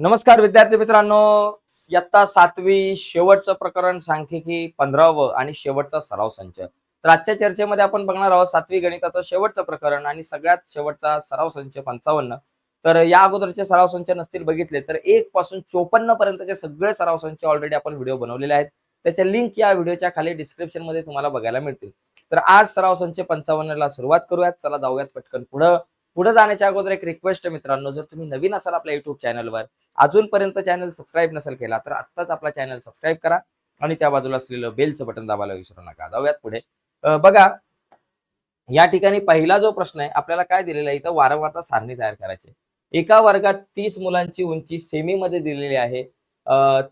नमस्कार विद्यार्थी मित्रांनो. इयत्ता सातवी शेवटचं प्रकरण सांख्यिकी पंधरावं आणि शेवटचा सराव संच. तर आजच्या चर्चेमध्ये आपण बघणार आहोत सातवी गणिताचं शेवटचं प्रकरण आणि सगळ्यात शेवटचा सराव संच पंचावन्न. तर या अगोदरचे सराव संच नसतील बघितले तर एक पासून चोपन्न पर्यंतचे सगळे सराव संच ऑलरेडी आपण व्हिडिओ बनवलेले आहेत. त्याच्या लिंक या व्हिडिओच्या खाली डिस्क्रिप्शनमध्ये तुम्हाला बघायला मिळतील. तर आज सराव संच पंचावन्नला सुरुवात करूयात. चला जाऊयात पटकन पुढं. पुढे जाण्याच्या अगोदर एक रिक्वेस्ट मित्रांनो जर तुम्ही नवीन असाल आपल्या युट्यूब चॅनलवर अजूनपर्यंत चॅनल सबस्क्राईब नसेल केला तर आत्ताच आपला चॅनल सबस्क्राईब करा आणि त्या बाजूला असलेलं बेलचं बटन दाबायला विसरू नका. जाऊयात पुढे. बघा या ठिकाणी पहिला जो प्रश्न आहे आपल्याला काय दिलेला आहे? इथं वारंवारता सारणी तयार करायची एका वर्गात तीस मुलांची उंची सेमी मध्ये दिलेली आहे.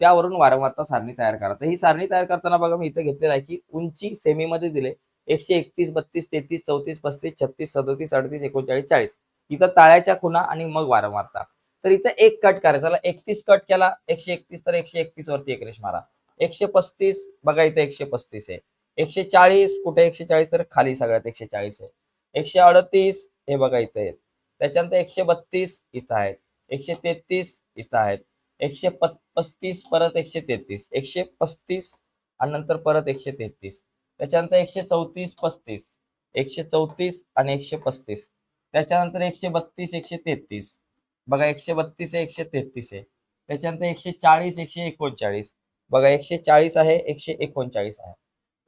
त्यावरून वारंवारता सारणी तयार करा. तर ही सारणी तयार करताना बघा मी इथं घेतलेलं आहे की उंची सेमी मध्ये दिले. एकशे एकतीस बत्तीस तेहतीस चौतीस पस्तीस छत्तीस सदोतीस अडतीस एकोणचाळीस चाळीस. इथं ताळ्याच्या खुणा आणि मग वारंवारता तर इथं एक कट करायचा चला एकतीस कट केला. एकशे एकतीस तर एकशे एकतीस वरती एक रेश मारा. एकशे पस्तीस बघा इथं एकशे पस्तीस आहे. एकशे चाळीस कुठे एकशे चाळीस? तर खाली सगळ्यात एकशे चाळीस आहे. एकशे अडतीस हे बघा इथं आहेत. त्याच्यानंतर एकशे बत्तीस इथं आहेत. एकशे तेहतीस इथं आहेत. एकशे पस्तीस परत एकशे तेहतीस. एकशे पस्तीस आणि नंतर परत एकशे तेहतीस. त्याच्यानंतर एकशे चौतीस पस्तीस. एकशे चौतीस आणि एकशे पस्तीस. त्याच्यानंतर एकशे बत्तीस एकशे तेहतीस. बघा एकशे बत्तीस आहे एकशे तेहतीस आहे. त्याच्यानंतर एकशे चाळीस एकशे एकोणचाळीस. बघा एकशे चाळीस आहे एकशे एकोणचाळीस आहे.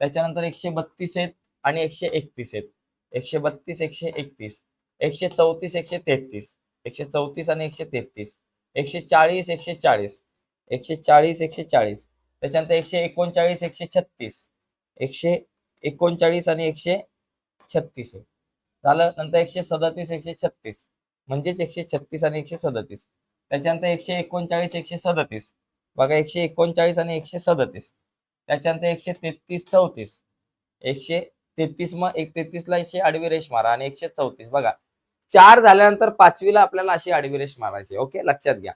त्याच्यानंतर एकशे बत्तीस आहेत आणि एकशे एकतीस आहेत. एकशे बत्तीस एकशे एकतीस. एकशे चौतीस एकशे तेहतीस. एकशे चौतीस आणि एकशे तेहतीस. एकशे चाळीस एकशे चाळीस. एकशे चाळीस एकशे चाळीस. त्याच्यानंतर एकशे एकोणचाळीस एकशे छत्तीस. एकशे एकोणचाळीस आणि एकशे छत्तीस आहे. झालं नंतर एकशे सदतीस एकशे छत्तीस. म्हणजेच एकशे छत्तीस आणि एकशे सदतीस. त्याच्यानंतर एकशे एकोणचाळीस एकशे सदतीस. बघा एकशे एकोणचाळीस आणि एकशे सदतीस. त्याच्यानंतर एकशे तेहतीस चौतीस. एकशे तेहतीस मग एक तेहतीसला एकशे आडवी रेष मारा आणि एकशे चौतीस. बघा चार झाल्यानंतर पाचवीला आपल्याला अशी आडवी रेष मारायची ओके? लक्षात घ्या.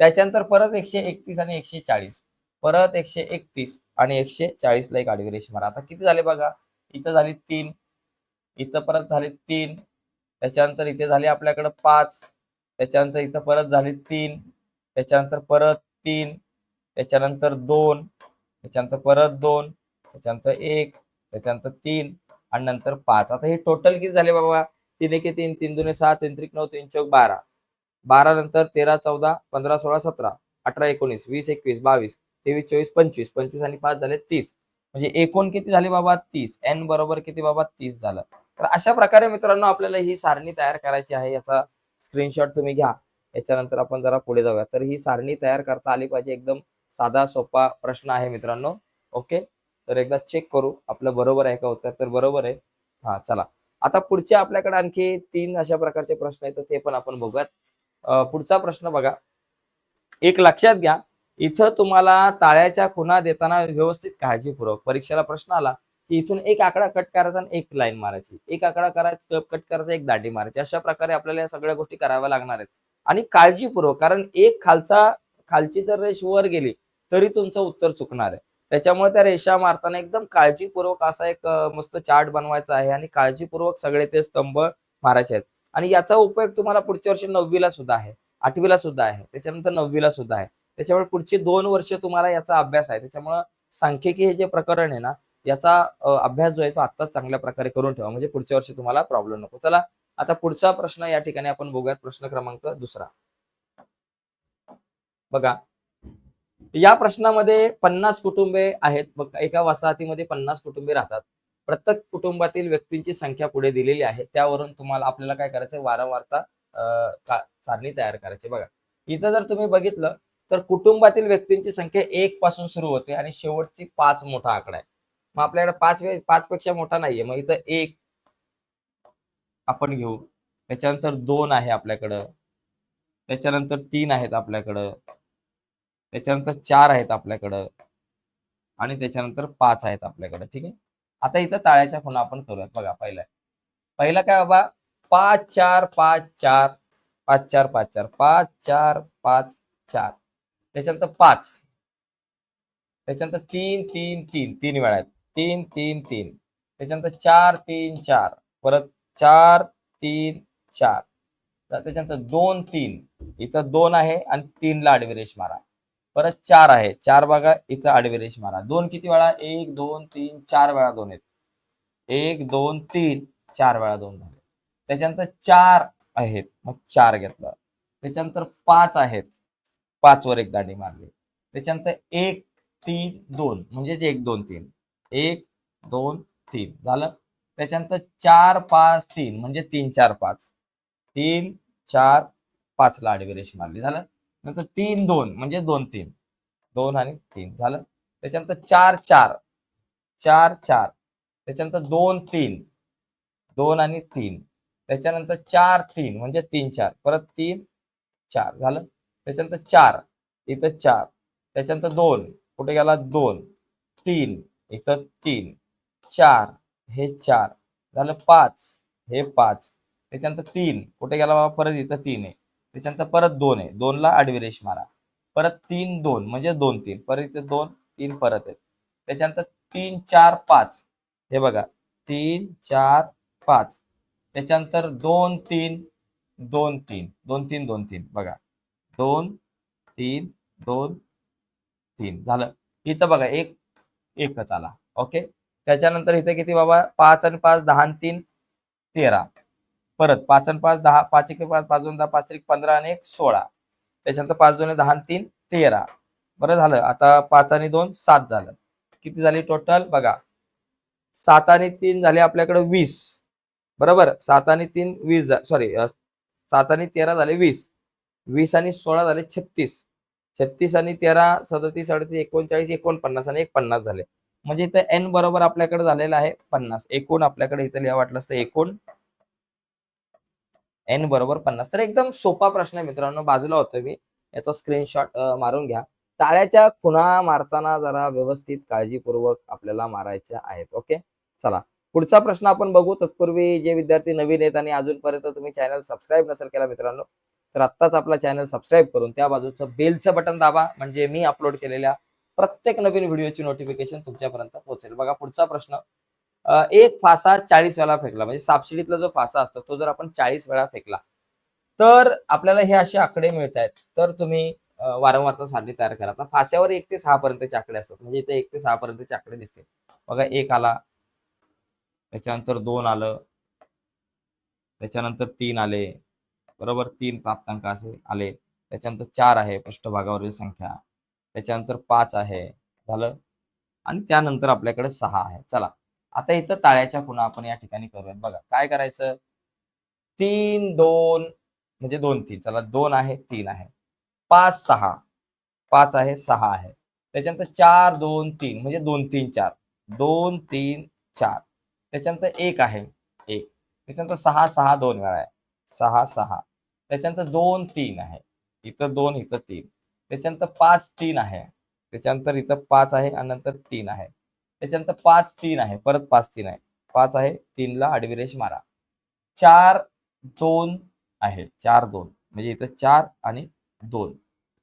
त्याच्यानंतर परत एकशे एकतीस आणि एकशे चाळीस. परत एकशे एकतीस आणि एकशे चाळीसला एक आडवी रेष मारा. आता किती झाले बघा? इथं झाली तीन. इथं परत झाले तीन. त्याच्यानंतर इथे झाले आपल्याकडं पाच. त्याच्यानंतर इथं परत झाले तीन. त्याच्यानंतर परत तीन. त्याच्यानंतर दोन. त्याच्यानंतर परत दोन. त्याच्यानंतर एक. त्याच्यानंतर तीन. आणि नंतर पाच. आता हे टोटल किती झाले बाबा? तीन एके तीन तीन दोन सहा तीन त्रिक नऊ तीन चौक बारा. बारा नंतर तेरा चौदा पंधरा सोळा सतरा अठरा एकोणीस वीस एकवीस बावीस तेवीस चोवीस पंचवीस. पंचवीस आणि पाच झाले तीस. म्हणजे एकूण किती झाले बाबा तीस? एन बरोबर किती बाबा तीस झालं. तर अशा प्रकारे मित्रांनो आपल्याला ही सारणी तयार करायची आहे. याचा स्क्रीनशॉट तुम्ही घ्या. याच्यानंतर आपण जरा पुढे जाऊया. तर ही सारणी तयार करता आली पाहिजे. एकदम साधा सोपा प्रश्न आहे मित्रांनो. ओके? तर एकदा चेक करू. आपलं बरोबर आहे का उत्तर? तर बरोबर आहे. हा चला. आता पुढचे आपल्याकडे आणखी तीन अशा प्रकारचे प्रश्न आहेत. तर ते पण आपण बघूयात. पुढचा प्रश्न बघा. एक लक्षात घ्या. इथं तुम्हाला ताळ्याच्या खुणा देताना व्यवस्थित काळजीपूर्वक परीक्षेला प्रश्न आला की इथून एक आकडा कट करायचा आणि एक लाईन मारायची. एक आकडा करायचा कट करायचा एक दांडी मारायची. अशा प्रकारे आपल्याला या सगळ्या गोष्टी कराव्या लागणार आहेत. आणि काळजीपूर्वक कारण एक खालचा खालची जर रेष वर गेली तरी तुमचं उत्तर चुकणार आहे. त्याच्यामुळे त्या रेषा मारताना एकदम काळजीपूर्वक असा एक मस्त चार्ट बनवायचा आहे आणि काळजीपूर्वक सगळे ते स्तंभ मारायचे आहेत. आणि याचा उपयोग तुम्हाला पुढच्या वर्षी नववीला सुद्धा आहे आठवीला सुद्धा आहे त्याच्यानंतर नववीला सुद्धा आहे. त्याच्यामुळे पुढची दोन वर्ष तुम्हाला याचा अभ्यास आहे. त्याच्यामुळे सांख्यिकी हे जे प्रकरण आहे ना याचा अभ्यास जो आहे तो आत्ताच चांगल्या प्रकारे करून ठेवा. म्हणजे पुढच्या वर्षी तुम्हाला प्रॉब्लेम नको. चला आता पुढचा प्रश्न या ठिकाणी आपण बघूयात. प्रश्न क्रमांक दुसरा. बघा या प्रश्नामध्ये पन्नास कुटुंबे आहेत. बघ एका वसाहतीमध्ये पन्नास कुटुंबे राहतात. प्रत्येक कुटुंबातील व्यक्तींची संख्या पुढे दिलेली आहे. त्यावरून तुम्हाला आपल्याला काय करायचं वारंवारता अ, सारणी तयार करायची. बघा इथं जर तुम्ही बघितलं तर कुटुंबातील व्यक्तींची संख्या एक पासून सुरू होते आणि शेवटची पाच मोठा आकडा आहे. मग आपल्याकडे पाच पाच पेक्षा मोठा नाहीये. मग इथं एक आपण घेऊ. त्याच्यानंतर दोन आहे आपल्याकडं. त्याच्यानंतर तीन आहेत आपल्याकडं. त्याच्यानंतर चार आहेत आपल्याकडं. आणि त्याच्यानंतर पाच आहेत आपल्याकडं. ठीक आहे? आता इथं ताळ्याच्या खुणा आपण करूयात. बघा पहिला पहिला काय बाबा? पाच चार पाच चार पाच चार पाच चार पाच चार पाच चार. त्याच्यानंतर पाच. त्याच्यानंतर तीन तीन तीन. तीन वेळा आहेत. तीन तीन तीन. त्याच्यानंतर चार तीन चार. परत चार तीन चार. तर त्याच्यानंतर दोन तीन. इथं दोन आहे आणि तीनला आडवी रेष मारा. परत चार आहे. चार बघा इथं आडवी रेष मारा. दोन किती वेळा? एक दोन तीन चार वेळा दोन आहेत. एक दोन तीन चार वेळा दोन झाले. त्याच्यानंतर चार आहेत. मग चार घेतलं. त्याच्यानंतर पाच आहेत. पाच वर एक दांडी मारली. त्याच्यानंतर एक तीन दोन म्हणजेच एक दोन तीन. एक दोन तीन. झालं? त्याच्यानंतर चार पाच तीन म्हणजे तीन चार पाच. तीन चार पाच ला आडवी रेष मारली. झालं? नंतर तीन दोन म्हणजे दोन तीन. दोन आणि तीन. झालं? त्याच्यानंतर चार चार. चार चार. त्याच्यानंतर दोन तीन. दोन आणि तीन. त्याच्यानंतर चार तीन म्हणजे तीन चार. परत तीन चार. झालं? त्याच्यानंतर चार इथं चार त्याच्यानंतर दोन कुठे गेला? दोन तीन इथं तीन चार हे चार झालं पाच हे पाच त्याच्यानंतर तीन कुठे गेला बाबा? परत इथं तीन आहे. त्याच्यानंतर परत दोन आहे. दोनला आडवी रेष मारा. परत तीन दोन म्हणजे दोन तीन. परत इथे दोन तीन परत आहेत त्याच्यानंतर तीन चार पाच. हे बघा. तीन चार पाच. त्याच्यानंतर दोन तीन दोन तीन. दोन तीन दोन तीन. बघा. दोन तीन दोन तीन. झालं. इथं बघा एक एकच आला. ओके? त्याच्यानंतर इथे किती बाबा? पाच आणि पाच दहा आणि तीन तेरा. परत पाच आणि पाच दहा पाच एक पाच पाच दोन दहा पाच एक पंधरा आणि एक सोळा. त्याच्यानंतर पाच दोन दहा आणि तीन तेरा. बरं झालं. आता पाच आणि दोन सात झालं. किती झाली टोटल बघा. सात आणि तीन झाले आपल्याकडे वीस. बरोबर? सात आणि तीन वीस सॉरी सात आणि तेरा झाले वीस. वीस आणि सोळा झाले छत्तीस. छत्तीस आणि तेरा सदतीस अडतीस एकोणचाळीस एकोणपन्नास आणि एक पन्नास झाले. म्हणजे इथं एन बरोबर आपल्याकडे झालेलं आहे पन्नास. एकूण आपल्याकडे इथं लिहा वाटलं असतं एकूण. एन बरोबर पन्नास. तर एकदम सोपा प्रश्न आहे मित्रांनो बाजूला होतो मी. याचा स्क्रीनशॉट मारून घ्या. टाळ्याच्या खुणा मारताना जरा व्यवस्थित काळजीपूर्वक आपल्याला मारायच्या आहेत ओके? चला. पुढचा प्रश्न आपण बघू. तत्पूर्वी जे विद्यार्थी नवीन आहेत आणि अजूनपर्यंत तुम्ही चॅनल सबस्क्राईब नसेल केला मित्रांनो तर आत्ताच आपला चॅनल सबस्क्राईब करून त्या बाजूचं बेलचं बटन दाबा. म्हणजे मी अपलोड केलेल्या प्रत्येक नवीन व्हिडिओची नोटिफिकेशन तुमच्यापर्यंत पोहोचेल. बघा पुढचा प्रश्न. एक फासा चाळीस वेळा फेकला. म्हणजे सापशिडीतला जो फासा असतो तो जर आपण चाळीस वेळा फेकला तर आपल्याला हे असे आकडे मिळत आहेत. तर तुम्ही वारंवार वारंवारता सारणी तयार करा. आता फास्यावर एक ते सहा पर्यंतचे आकडे असतात. म्हणजे इथे एक ते सहा पर्यंतचे आकडे दिसते. बघा एक आला त्याच्यानंतर दोन आलं त्याच्यानंतर तीन आले बरोबर तीन प्राप्तांक असे आले. त्याच्यानंतर चार आहे पृष्ठभागावरील संख्या. त्याच्यानंतर पाच आहे झालं. आणि त्यानंतर आपल्याकडे सहा आहे. चला आता इथं ताळ्याच्या खुणा आपण या ठिकाणी करूयात. बघा काय करायचं? तीन दोन म्हणजे दोन तीन. चला दोन आहे तीन आहे. पाच सहा. पाच आहे सहा आहे. त्याच्यानंतर चार दोन तीन म्हणजे दोन तीन चार. दोन तीन चार. त्याच्यानंतर एक आहे एक. त्याच्यानंतर सहा सहा दोन वेळा आहे. सहा सहा. त्याच्यानंतर दोन तीन आहे. इथं दोन इथं तीन. त्याच्यानंतर पाच तीन आहे. त्याच्यानंतर इथं पाच आहे आणि नंतर तीन आहे. त्याच्यानंतर पाच तीन आहे. परत पाच तीन आहे. पाच आहे तीनला आडवी रेष मारा. चार दोन आहे. चार दोन. म्हणजे इथं चार आणि दोन.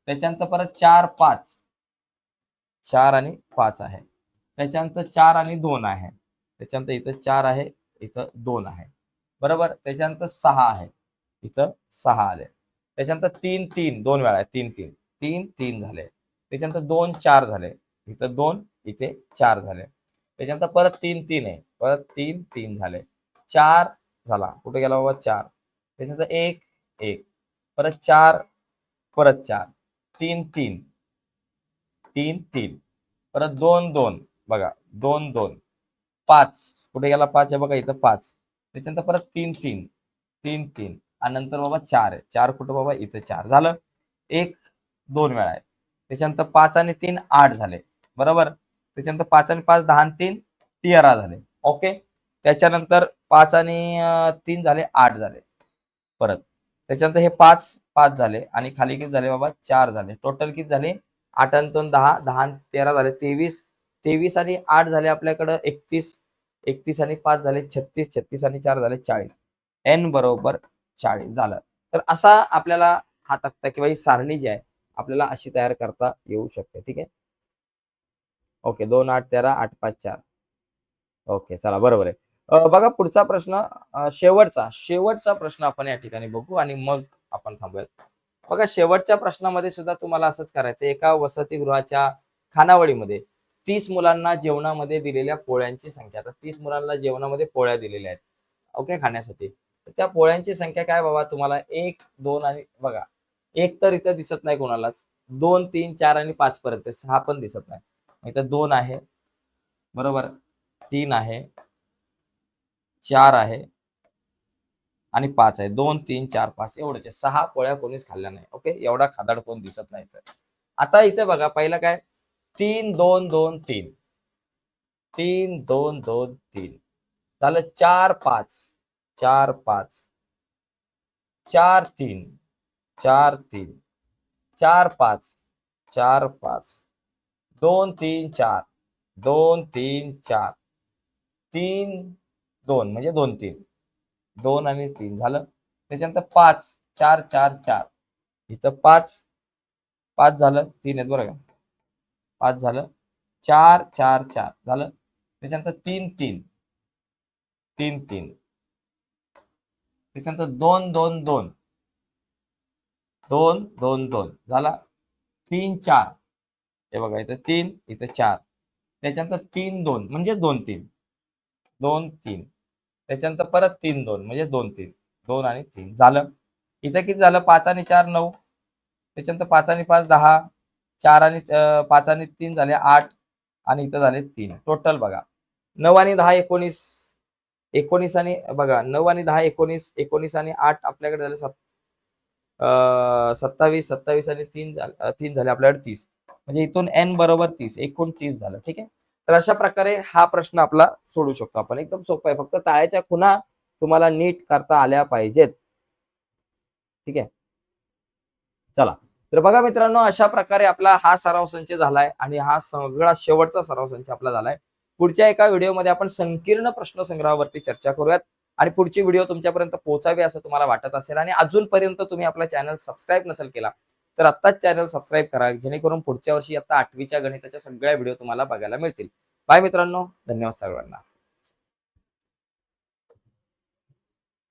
त्याच्यानंतर परत चार पाच. चार आणि पाच आहे. त्याच्यानंतर चार आणि दोन आहे. त्याच्यानंतर इथं चार आहे इथं दोन आहे. बरोबर? त्याच्यानंतर सहा आहे. इथं सहा आले. त्याच्यानंतर तीन तीन दोन वेळा आहे. तीन तीन. तीन तीन झाले. त्याच्यानंतर दोन चार झाले. इथं दोन इथे चार झाले. त्याच्यानंतर परत तीन तीन आहे. परत तीन तीन झाले. चार झाला. कुठे गेला बाबा? चार. त्याच्यानंतर एक एक. परत चार परत चार. तीन तीन. तीन तीन. परत दोन दोन. बघा. दोन दोन. पाच. कुठे गेला पाच? आहे बघा इथं पाच. त्याच्यानंतर परत तीन तीन. तीन तीन. आणि नंतर बाबा चार आहे. चार कुठं बाबा? इथं चार. झालं? एक दोन वेळा आहे. त्याच्यानंतर पाच आणि तीन आठ झाले. बरोबर? त्याच्यानंतर पाच आणि पाच दहा आणि तीन तेरा झाले. ओके? त्याच्यानंतर पाच आणि तीन झाले आठ झाले. परत. त्याच्यानंतर हे पाच पाच झाले. आणि खाली किती झाले बाबा? चार झाले. टोटल किती झाले? आठ आणि दोन दहा. दहा आणि तेरा झाले. तेवीस. तेवीस आणि आठ झाले आपल्याकडं एकतीस. एकतीस आणि पाच झाले छत्तीस छत्तीस आणि चार झाले चाळीस. एन बरोबर चाळीस झालं. तर असा आपल्याला हा तक्ता किंवा ही सारणी जी आहे आपल्याला अशी तयार करता येऊ शकते. ठीक आहे? ओके दोन आठ तेरा आठ पाच चार. ओके चला बरोबर आहे. बघा पुढचा प्रश्न शेवटचा. शेवटचा प्रश्न आपण या ठिकाणी बघू आणि मग आपण थांबूयात. बघा शेवटच्या प्रश्नामध्ये सुद्धा तुम्हाला असंच करायचं एका वसतिगृहाच्या खानावळीमध्ये तीस मुलांना जेवणामध्ये दिलेल्या पोळ्यांची संख्या. आता तीस मुलांना जेवणामध्ये पोळ्या दिलेल्या आहेत. ओके खाण्यासाठी. तर त्या पोळ्यांची संख्या काय बाबा तुम्हाला? एक दोन आणि बघा. एक तर इथं दिसत नाही कोणालाच. दोन तीन चार आणि पाच पर्यंत. सहा पण दिसत नाही. इथं दोन आहे. बरोबर? तीन आहे. चार आहे. आणि पाच आहे. दोन तीन चार पाच एवढ्याचे सहा पोळ्या कोणीच खाल्ल्या नाही. ओके? एवढा खादाड कोण दिसत नाही तर आता इथे बघा पहिलं काय? तीन दोन दोन तीन. तीन दोन दोन तीन. झालं चार पाच. चार पाच. चार तीन. चार तीन. चार पाच. चार पाच. दोन तीन चार. दोन तीन चार. तीन दोन म्हणजे दोन तीन. दोन आणि तीन झालं. त्याच्यानंतर पाच. चार चार चार. इथं पाच. पाच झालं. तीन आहेत बरं का. पाच झालं. चार चार चार झालं. त्याच्यानंतर तीन तीन. तीन तीन. त्याच्यानंतर दोन दोन दोन. दोन दोन दोन. झाला. तीन चार. हे बघा इथं तीन इथं चार. त्याच्यानंतर तीन दोन. म्हणजे दोन तीन. दोन तीन. त्याच्यानंतर परत तीन दोन. म्हणजे दोन तीन. दोन आणि तीन. झालं. इथं किती झालं? पाच आणि चार नऊ. त्याच्यानंतर पाच आणि पाच दहा. चार आणि पाच आणि तीन झाले आठ आणि इथं झाले तीन. टोटल बघा. नऊ आणि दहा एकोणीस एकोणीस आणि बघा नऊ आणि दहा एकोणीस एकोणीस आणि आठ आपल्याकडे झाले सत सत्तावीस सत्तावीस आणि तीन झाले तीन झाले आपल्याकडे तीस. म्हणजे इथून एन बरोबर तीस एकूण तीस झालं ठीक आहे? तर अशा प्रकारे हा प्रश्न आपला सोडू शकतो आपण. एकदम सोपा आहे. फक्त ताळ्याच्या खुणा तुम्हाला नीट करता आल्या पाहिजेत. ठीक आहे? चला. तर बघा मित्रांनो अशा प्रकारे आपला हा सराव संच झालाय आणि हा सगळा शेवटचा सराव संच आपला झालाय. पुढच्या एका व्हिडिओमध्ये आपण संकीर्ण प्रश्न संग्रहावरती चर्चा करूयात आणि पुढची व्हिडिओ तुमच्यापर्यंत पोहोचावी असं तुम्हाला वाटत असेल आणि अजूनपर्यंत तुम्ही आपला चॅनल सबस्क्राईब नसेल केला तर आत्ताच चॅनल सबस्क्राईब करा जेणेकरून पुढच्या वर्षी आता आठवीच्या गणिताच्या सगळ्या व्हिडिओ तुम्हाला बघायला मिळतील. बाय मित्रांनो धन्यवाद सर्वांना.